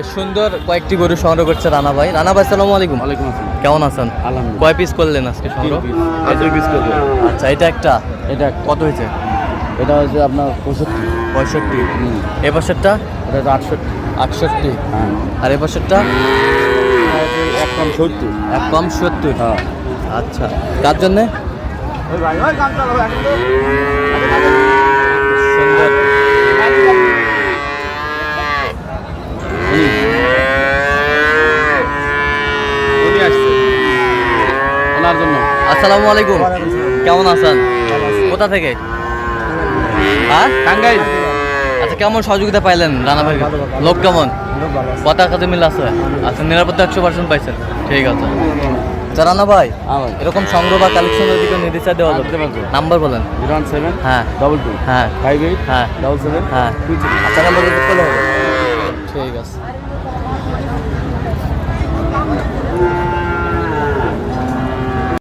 বেশ সুন্দর কয়েকটি গরু সংগ্রহ করছে রানা ভাই। রানা ভাই সালামু আলাইকুম। ওয়ালাইকুম আসসালাম। কেমন আছেন? আলহামদুলিল্লাহ। কয় পিস করলেন আজকে সংগ্রহ? পিস করবে। আচ্ছা এটা একটা? এটা কত হয়েছে? এটা হচ্ছে আপনার পঁয়ষট্টি। পঁয়ষট্টি। এ পাশেরটা? এটা হচ্ছে আটষট্টি। আটষট্টি। হ্যাঁ। আর এ পাশেরটা? এক কম সত্তর। এক কম সত্তর। হ্যাঁ। আচ্ছা। কার জন্যে? ওনার জন্য। আসসালামু আলাইকুম। কেমন আছেন? কোথা থেকে? হ্যাঁ? টাঙ্গাইল। আচ্ছা কেমন সহযোগিতা পাইলেন রানা ভাই লোক কেমন? কথা কাজে মিল আছে? আচ্ছা নিরাপত্তা একশো পার্সেন্ট পাইছেন। ঠিক আছে। আচ্ছা রানা ভাই এরকম সংগ্রহ বা কালেকশনের দিকে নির্দেশা দেওয়া যাবে নাম্বার বলেন। জিরো ওয়ান সেভেন হ্যাঁ। ডবল টু হ্যাঁ। ফাইভ এইট হ্যাঁ। ডবল সেভেন হ্যাঁ। আচ্ছা নাম্বার ঠিক আছে।